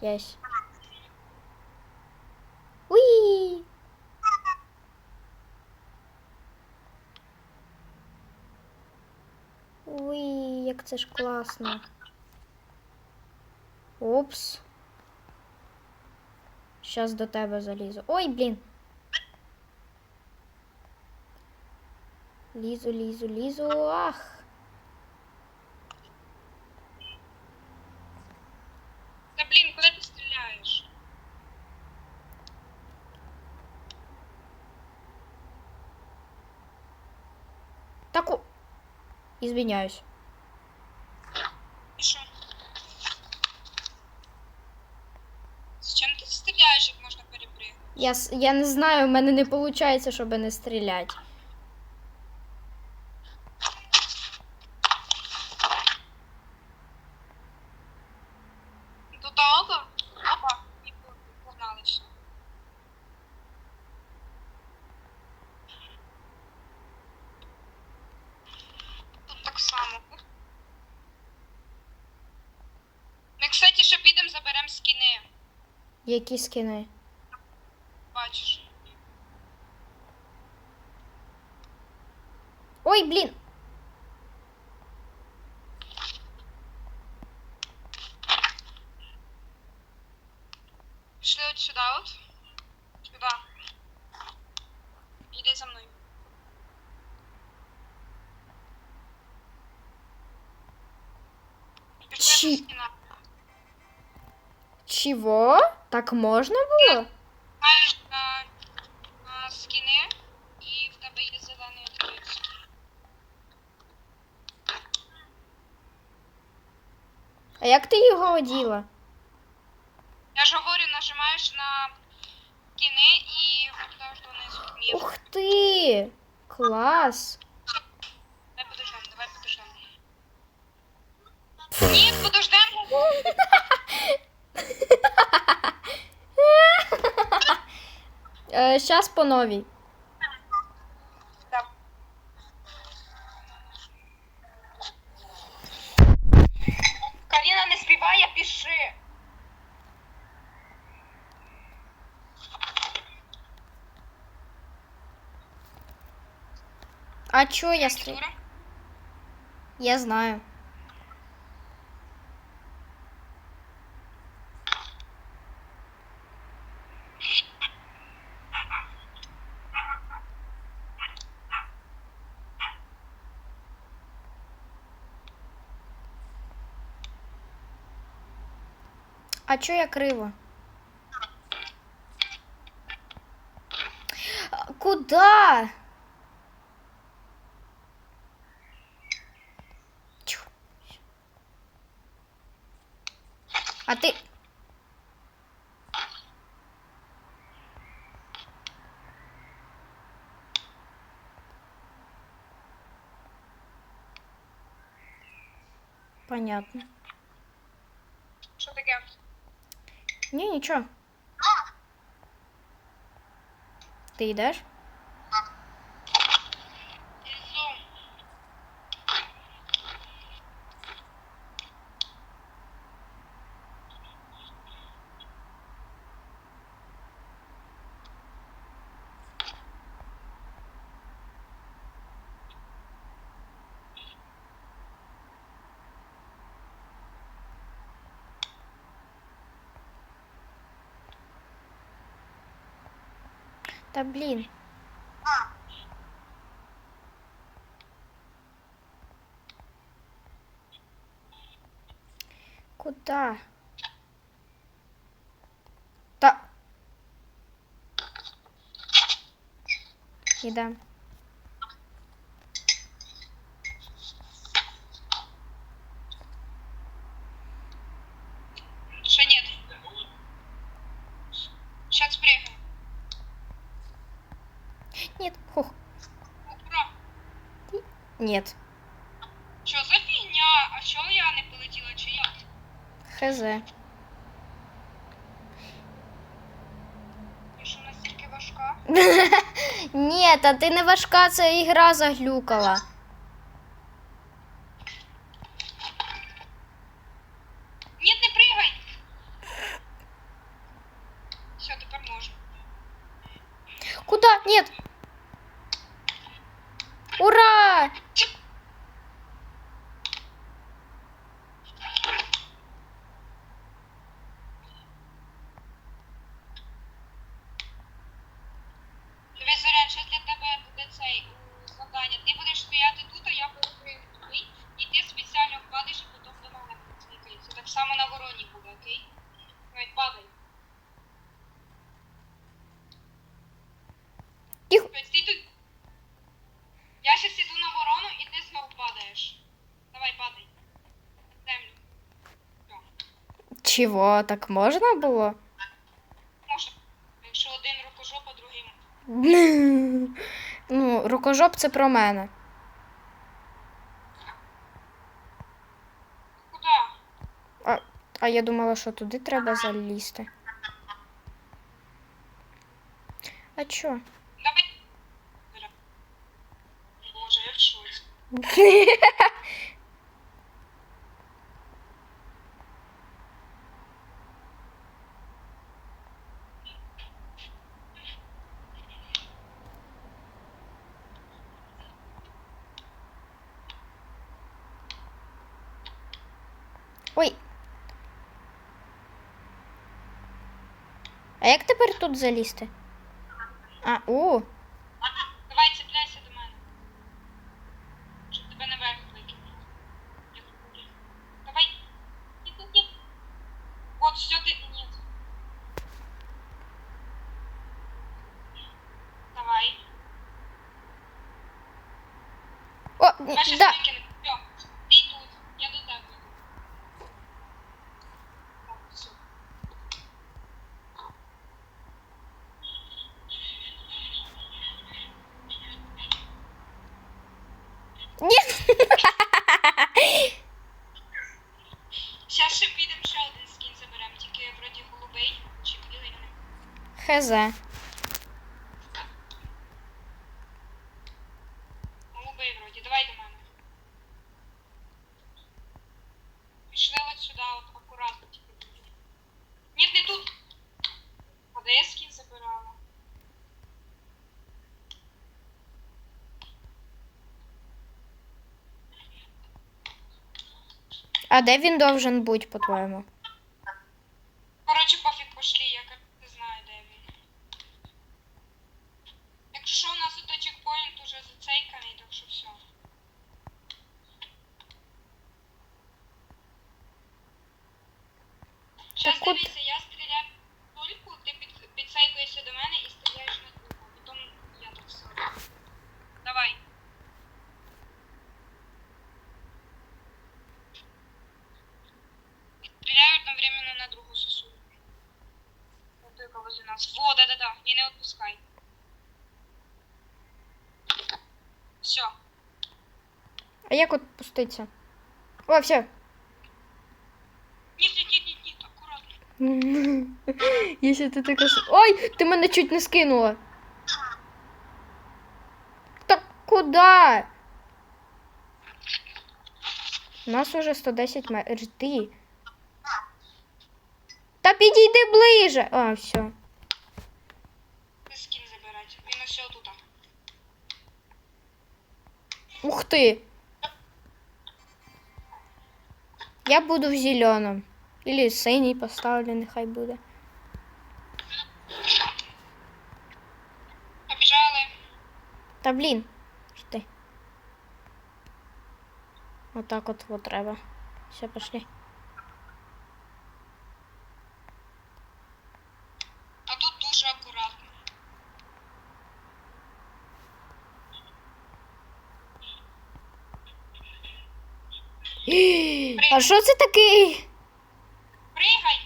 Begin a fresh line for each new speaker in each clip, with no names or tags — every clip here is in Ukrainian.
Єсть. Уї! Уї, як це ж класно. Опс. Щас до тебе залізу. Ой, блін. Лізу, лізу, лізу. Ах.
Та блін, куди ти стріляєш?
Таку. Извиняюсь.
зачем що? Ти стріляєш, як можна перепригнути?
Я, с- я не знаю, в мене не виходить, щоб не стріляти.
До того? Опа, і по- погнали все. Тут так само. Ми, кстати, ще підемо заберемо скіни.
Які скини?
Бачиш.
Ой, блін!
Пішли от сюди от. Сюди. Іди за мною. Пішли
Чи-
до скіна.
Чого? Так можна було?
Маєш на, на скіни і в тебе є зелений відкрит.
А як ти його оділа?
Я ж говорю, нажимаєш на скіни і туди донизу мір.
Ух ти! Клас!
Давай подождем, давай подождем. Ні, подождем.
Е, щас по новій.
Так. Каріна не співає, пиши.
А чо я стрі... Я знаю. А чо я криво? Куда? А ти. Понятно. Ні, нічого. Ти йдеш? Та блін. Куда? Та. Ідем.
Нет. Що за фигня? А що я не полетіла, чи як?
Хз.
Я що настільки?
Нет, а ти не важка, це ігра заглюкала.
Ні, не пригай! Все, тепер можна. Куда? Нет. Ура!
Чого? Так можна було?
Може, якщо один рукожоп, а другий.
Ну, рукожоп це про мене.
Куди?
А, а я думала, що туди треба залізти. А чо?
Давай. Боже, я в шоці.
Ой. А як тепер тут залізти? А, о,
Давай цепляйся до мене. Щоб тебе наверх викинути. Як кулі. Давай. Ні, ні, ні. От, все ти. Ні. Давай.
о,
Тебе щас
да.
викину. Все. Ти тут. Я до тебе. йду. Так, все.
Ні.
Зараз ще підемо ще один скін заберемо, тільки вроді голубий чи білий. я
Хз.
Голубий вроді, давай до мене. Пішли от сюди, от акуратно тільки. Ні, не тут. Скін забирала?
А де він должен бути, по-твоєму?
Коротше, пофіг пошли, я як не знаю, де він. Якщо що, у нас тут чекпоінт уже зацейканий, так що все. Зараз
Так от-
дивися, я стріляю в тульку, ти під, підсейкуєшся до мене і стріляєш на тульку. Потім я так само. Давай. Стреляю одновременно на другу сосуду. Вот только возле нас. Во, да-да-да, и не отпускай. Все.
А як от пуститься? О, все.
Нет, нет, нет, нет, аккуратно.
Якщо ти така. Ой, ти мене чуть не скинула. Так куди? У нас уже 110 метрів. Та підійди ближе. А, все. Ух ти. Я буду в зеленому. Или синій поставлю, нехай буде.
Побежали.
Та блін. Жди. Отак от вот треба. Все, пошли.
А
що це такий?
Пригай.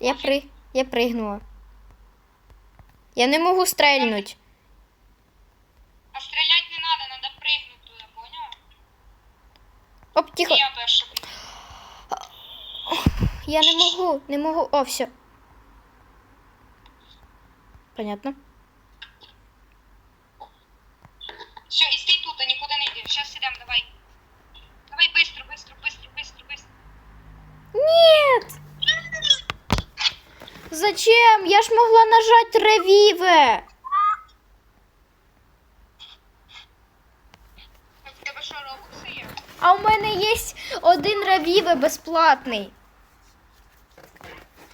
Я при... Я пригнула. Я не можу стрельнуть.
А стрелять не надо, надо прыгнуть туда, понял?
Оп, тихо.
Я перша.
Я не можу, не можу. О, все. Понятно.
Все,
Нет! Зачем? Я ж могла нажать ревиве. А у мене є один ревіве безплатний.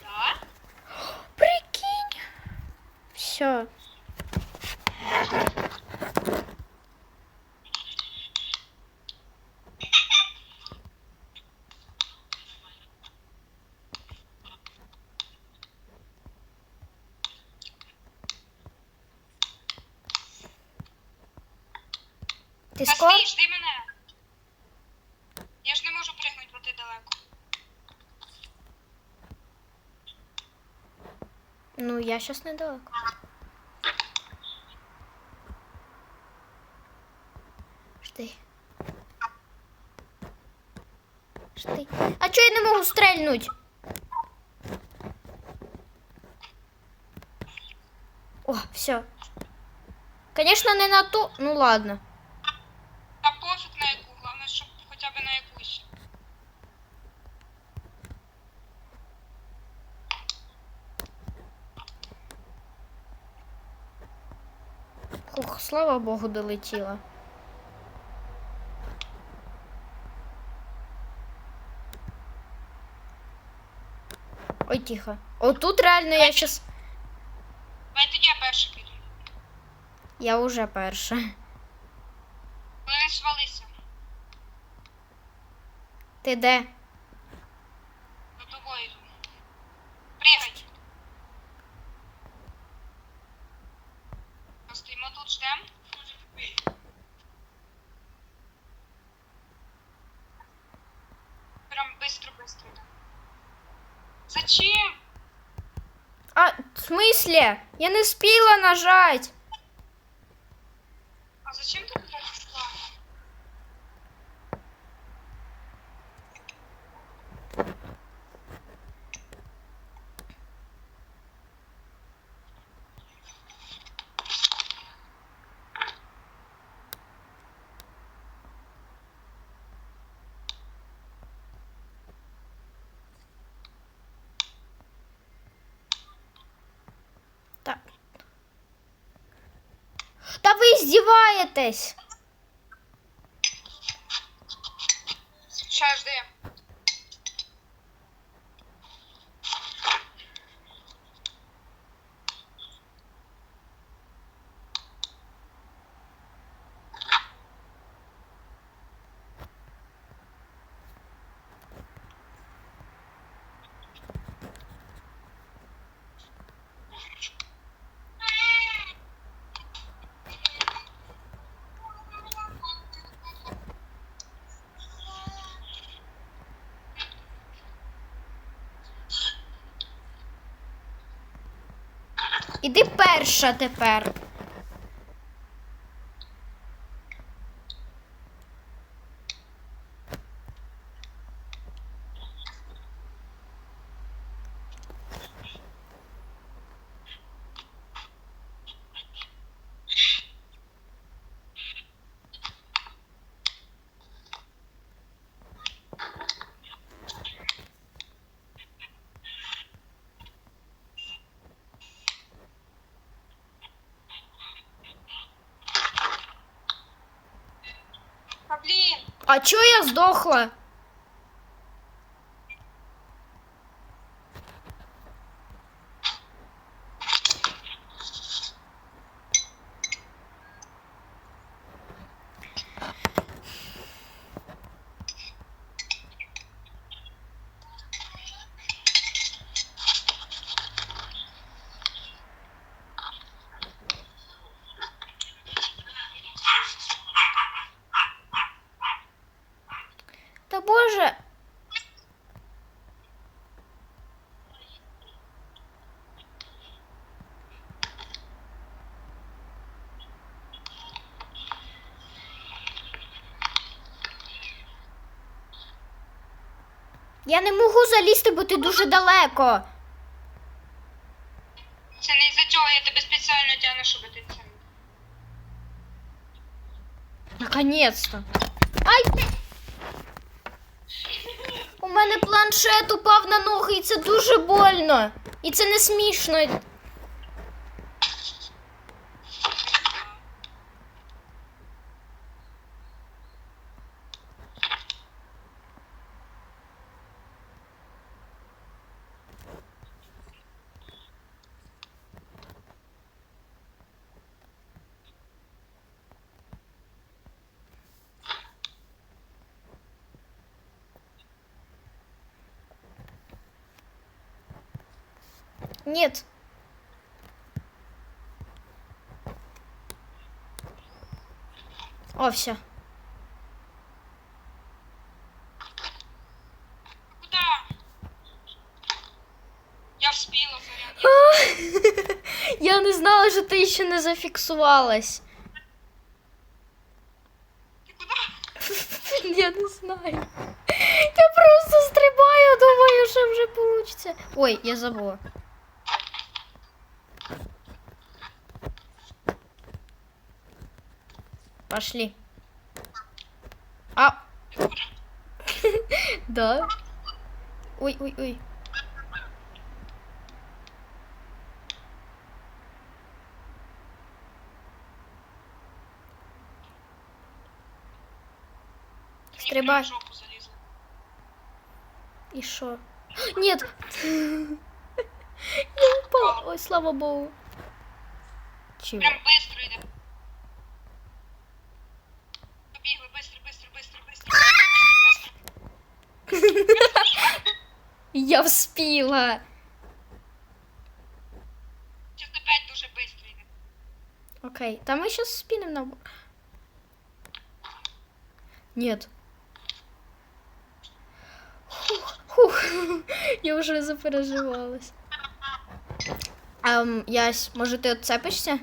Да?
Прикинь. Все. Ти скоро?
Послій, жди мене. Я ж не можу пригнути, бо ти далеко.
Ну, я щас недалеко. Жди. Жди. А чого я не можу стрельнуть? О, все. Конечно, не на ту. Ну ладно. Слава Богу, долетіла. Ой, тихо. Отут реально я щас.
Давай тоді я перший піду.
Я уже перша.
Коли свалися,
Ти де?
Ждем. Прям быстро-быстро. Зачем?
А, в смысле? Я не спіла нажать. Так. Та ви здіваєтесь.
Ща.
Іди перша тепер. Чого я здохла? Та боже. Я не можу залізти, бо ти дуже далеко.
це не із-за цього я тебе спеціально тягну, щоб ти це.
Наконец-то. Ай! У мене планшет упав на ноги, і це дуже больно. І це не смішно. Нет. О, все.
Куда? Я
не знала, що ти ще не зафіксувалась.
Ти куди?
Я не знаю. Я просто стрибаю, думаю, що вже получиться. Ой, я забула. Пошли. А. Да. Ой, ой, ой. Стрибай. И шо? Нет! Я упала. Ой, слава богу. Чего?
Прям быстро йде. Побігли, быстро, быстро, быстро, быстро, быстро, быстро.
Я вспіла.
Сейчас опять дуже быстро йде.
Окей, там мы сейчас спинем на... Нет. Хух, хух. Я вже запереживалась. Ем, Ясь, може ти отцепишся?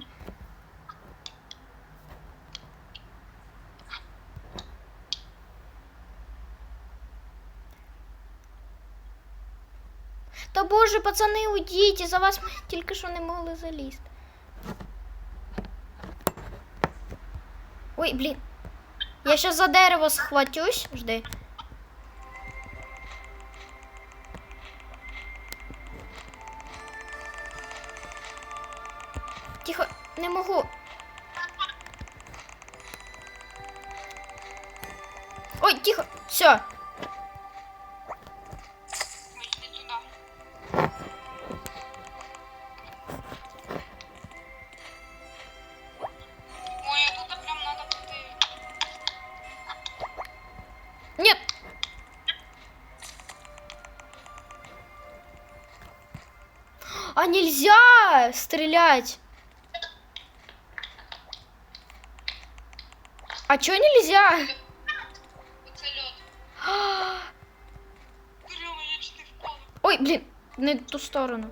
Та боже, пацани, уйдіть, за вас ми тільки що не могли залізти. Ой, блін. Я сейчас за дерево схватюсь. Жди. Тихо, не можу. Ой, тихо, все.
Ой, не туди. Ой, тут прям надо бути.
Нет. А нельзя стрелять. А чё нельзя? Ой, блин, на ту сторону.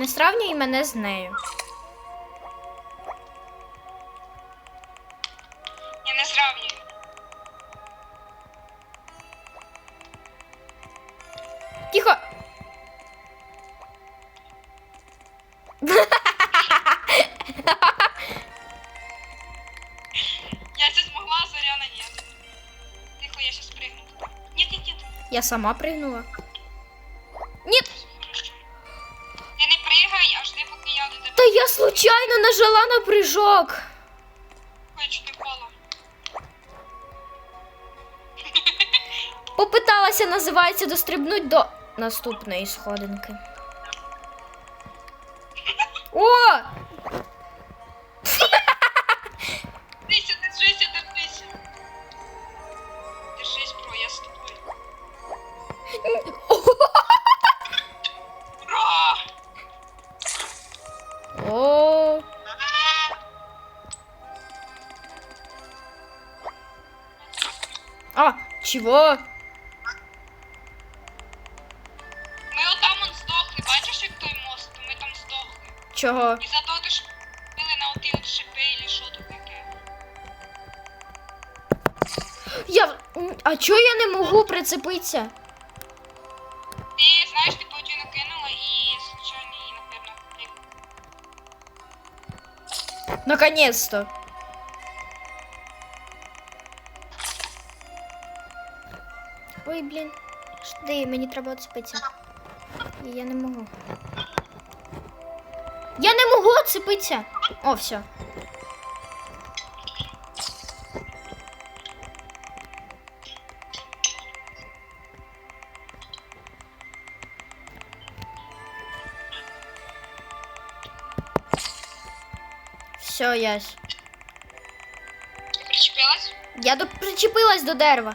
Не сравнюй мене з нею.
Я не зравнюю.
Тихо.
Я це змогла, а Зоряна ні. Тихо, я щас пригну туди. Нет, нет, нет.
Я сама пригнула.
Я
случайно нажала на прыжок. Попиталася, називається, дострибнуть до наступної сходинки. О! А, чого?
Ми отам он здохли, бачиш, як той мост, ми там здохли.
Чого?
І за того, що били на оті от шипи, і що тут таке.
Я. А чого я не можу прицепитися?
Ти знаєш, ти паутину кинула і случайно її, напевно,
Наконец-то. Жди, мені треба оцепитися. І я не можу. Я не можу оцепитися. О, все. Все, ясь.
ти причепилась.
Я до... причепилась до дерева.